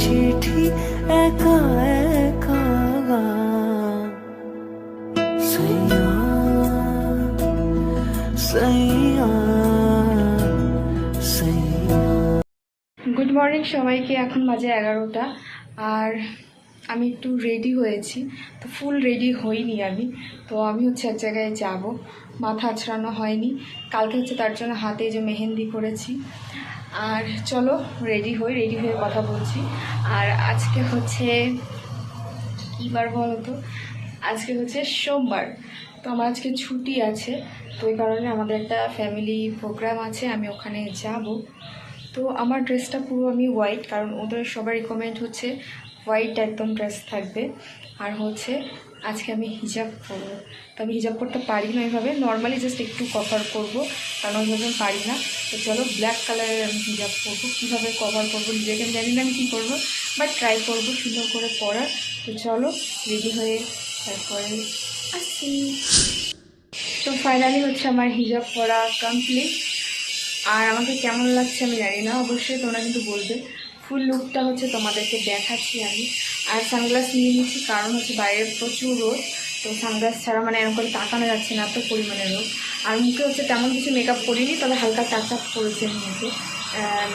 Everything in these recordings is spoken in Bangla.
চিঠি একা একা গুড মর্নিং সবাইকে, এখন বাজে এগারোটা। আর আমি একটু রেডি হয়েছি, তো ফুল রেডি হইনি আমি। তো আমি হচ্ছে এক জায়গায় যাব। মাথা আছড়ানো হয়নি। কালকে হচ্ছে তার জন্য হাতে যে মেহেন্দি করেছি। আর চলো রেডি হই রেডি হয়ে কথা বলছি। আর আজকে হচ্ছে, কী বার বলো তো? আজকে হচ্ছে সোমবার। তো আমার আজকে ছুটি আছে, তো ওই কারণে আমাদের একটা ফ্যামিলি প্রোগ্রাম আছে, আমি ওখানে যাব। তো আমার ড্রেসটা পুরো আমি হোয়াইট কারণ ওদের সবার রিকমেন্ড হচ্ছে হোয়াইট একদম ড্রেস থাকবে। আর হচ্ছে আজকে আমি হিজাব পরবো তো আমি হিজাব করতে পারি না এভাবে। নর্মালি জাস্ট একটু কভার করব। কারণ ওইভাবে পারি না। তো চলো ব্ল্যাক কালারের আমি হিজাব করব। কীভাবে কভার করব নিজেকে আমি জানি না আমি কী করব। বাট ট্রাই করব সুন্দর করে পরার। তো চলো রেডি হয়ে তারপরে আসি। তো ফাইনালি হচ্ছে আমার হিজাব পরা কমপ্লিট আর আমাকে কেমন লাগছে আমি জানি না। অবশ্যই তোমরা কিন্তু বলবে। ফুল লুকটা হচ্ছে তোমাদেরকে দেখাচ্ছি আমি। আর সানগ্লাস নিয়ে নিচ্ছি, কারণ হচ্ছে বাইরে প্রচুর রোদ, তো সানগ্লাস ছাড়া মানে এরকম করে তাকানো যাচ্ছে না, এত পরিমাণে রোদ। আর মুখে হচ্ছে তেমন কিছু মেকআপ করিনি, তবে হালকা টাচ আপ করেছি মুখে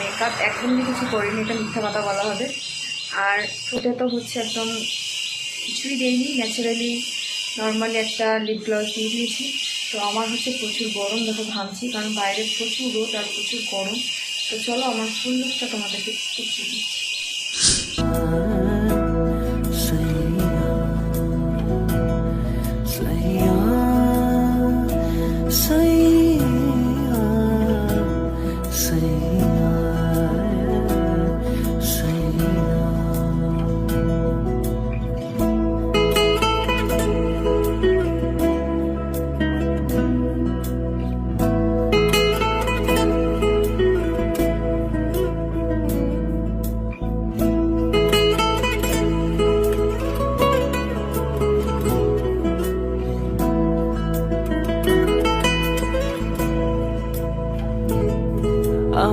মেকআপ একদমই কিছু করিনি, এটা মিথ্যা কথা বলা হবে। আর ঠোঁটে তো হচ্ছে একদম কিছুই দেইনি ন্যাচারালি নর্মালি একটা লিপ গ্লস দিয়ে দিয়েছি। তো আমার হচ্ছে প্রচুর গরম, দেখো ভাবছি, কারণ বাইরে প্রচুর রোদ আর প্রচুর গরম। তো চলো, আমার ফুল লুকটা তোমাদেরকে দেখিয়ে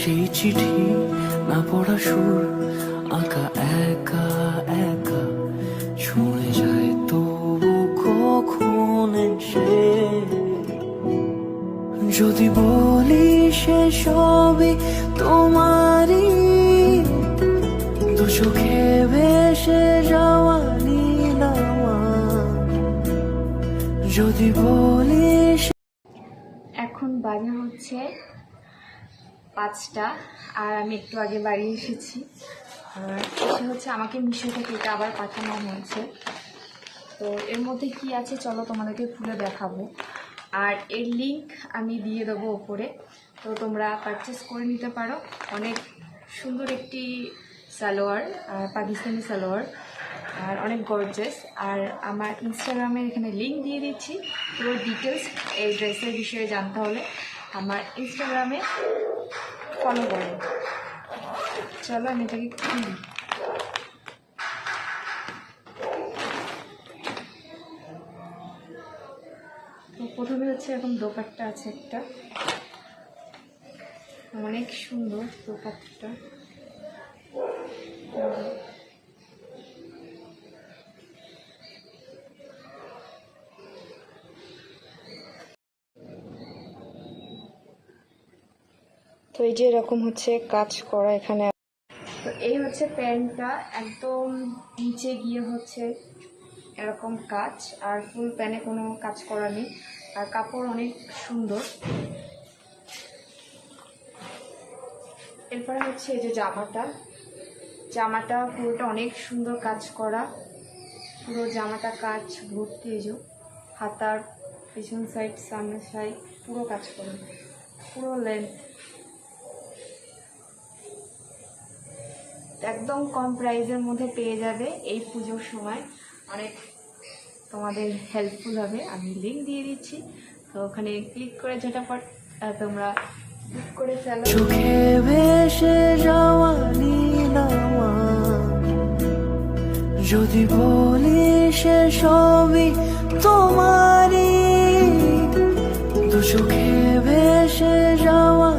সেই চিঠি না পড়া সুর, আঁকা, একা একা। ছুঁয়ে যায় তবু কখন সে যদি বলি সে সবই তোমারই, দু চোখে ভেসে যাওয়া নীলামা যদি বলি এখন বাজে হচ্ছে পাঁচটা, আর আমি একটু আগে বাড়ি এসেছি। এসে হচ্ছে আমাকে মিশো থেকে এটা আবার পাঠানো হয়েছে। তো এর মধ্যে কি আছে চলো তোমাদেরকে খুলে দেখাবো। আর এর লিংক আমি দিয়ে দেবো ওপরে। তো তোমরা পারচেস করে নিতে পারো। অনেক সুন্দর একটি সালোয়ার পাকিস্তানি সালোয়ার, আর অনেক গর্জেস আর আমার ইনস্টাগ্রামের এখানে লিঙ্ক দিয়ে দিচ্ছি। পুরো ডিটেলস এই ড্রেসের বিষয়ে জানতে হলে। আমার ইনস্টাগ্রামে ফলো করো। চলো, আমি এটাকে খুলি। তো প্রথমে হচ্ছে এখন দোকানটা আছে একটা। অনেক সুন্দর দোপাট্টা। তো এই যে এরকম হচ্ছে কাজ করা এখানে। তো এই হচ্ছে প্যান্টটা, একদম নিচে গিয়ে হচ্ছে এরকম কাজ, আর ফুল প্যানে কোনো কাজ করা নেই। আর কাপড় অনেক সুন্দর। এরপরে হচ্ছে এই যে জামাটা। জামাটা পুরোটা অনেক সুন্দর কাজ করা। পুরো জামাটা কাজ, ভর্তি এই যে হাতার, পিছন সাইড সামনের সাইড পুরো কাজ করা। পুরো লেন্থ একদম কম প্রাইসের মধ্যে পেয়ে যাবে এই পুজোর সময়। অনেক তোমাদের হেল্পফুল হবে। আমি লিঙ্ক দিয়ে দিচ্ছি। তো ওখানে ক্লিক করে ঝটাপট তোমরা ক্লিক করে চোখে ভেসে যাওয়া যদি বলি সে সবই তোমারই দু চোখে ভেসে যাওয়া